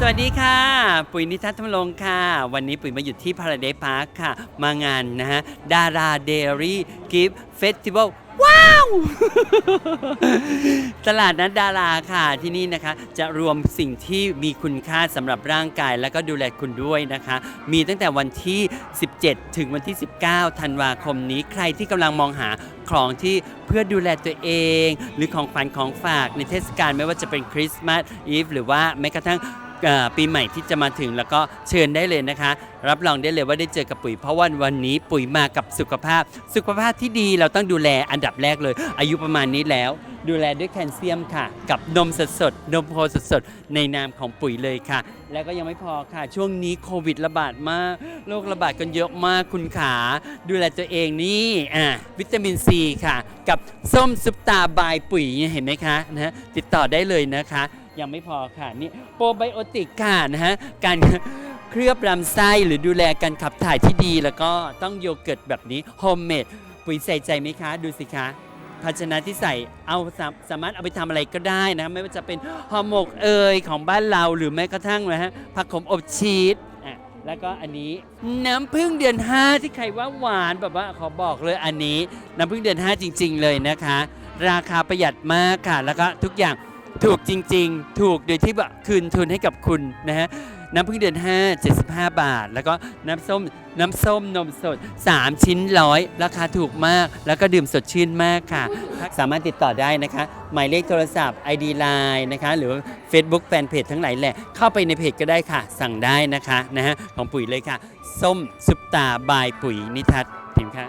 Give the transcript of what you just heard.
สวัสดีค่ะ ปุ๋ยนิทัศน์ธรรมลงค่ะ วันนี้ปุ๋ยมาอยู่ที่พาราเด s พาร์คค่ะ มางานนะฮะดาราเดรี่กิฟต์เฟสติวัลว้าว ตลาดนัดดาราค่ะที่นี่นะคะ จะรวมสิ่งที่มีคุณค่าสำหรับร่างกาย แล้วก็ดูแลคุณด้วยนะคะ มีตั้งแต่วันที่ 17 ถึงวันที่ 19 ธันวาคมนี้ใครที่กำลังมองหาของที่เพื่อดูแลตัวเอง หรือของฝันของฝากในเทศกาลไม่ว่าจะเป็นคริสต์มาสอีฟหรือว่าแม้กระทั่ง ปีใหม่ที่จะมาถึงแล้วก็เชิญได้เลยนะคะ รับรองได้เลยว่าได้เจอกับปุ๋ย เพราะวันวันนี้ปุ๋ยมากับสุขภาพ สุขภาพที่ดีเราต้องดูแลอันดับแรกเลย อายุประมาณนี้แล้ว ดูแลด้วยแคลเซียมค่ะ กับนมสดสดนมโคสดสดๆในนามของปุ๋ยเลยค่ะ แล้วก็ยังไม่พอค่ะ ช่วงนี้โควิดระบาดมากโรคระบาดกันเยอะมากคุณขา ดูแลตัวเองนี่อะวิตามินซีค่ะ กับส้มซุปตาบายปุ๋ยเห็นไหมคะนะติดต่อได้เลยนะคะ ยังไม่พอค่ะนี่โปรไบโอติกค่ะนะฮะการเคลือบลำไส้หรือดูแลการขับถ่ายที่ดี แล้วก็ต้องโยเกิร์ตแบบนี้โฮมเมดปุ๋ยใส่ใจไหมคะ ดูสิคะภาชนะที่ใส่เอาสาสามารถเอาไปทำอะไรก็ได้นะไม่ว่าจะเป็นห่อหมกเอยของบ้านเราหรือแม้กระทั่งนะฮะผักขมอบชีสอะแล้วก็อันนี้น้ำพึ่งเดือน 5 ที่ใครว่าหวานแบบว่าขอบอกเลยอันนี้ น้ำพึ่งเดือน 5 จริง ๆ เลยนะคะ ราคาประหยัดมากค่ะ แล้วก็ทุกอย่าง ถูกจริง ๆ ถูกโดยที่แบบคืนทุนให้กับคุณนะฮะน้ำพึ่งเดือน 5 75 บาท แล้วก็น้ำส้มน้ำส้มนมสด 3 ชิ้นร้อยราคาถูกมาก แล้วก็ดื่มสดชื่นมากค่ะ สามารถติดต่อได้นะคะ หมายเลขโทรศัพท์ ID Line นะคะ หรือ Facebook Fanpage ทั้งหลายแหละ เข้าไปในเพจก็ได้ค่ะ สั่งได้นะคะนะฮะของปุ๋ยเลยค่ะ ส้มซุปตาบายปุ๋ยนิทัศน์ถึงค่ะ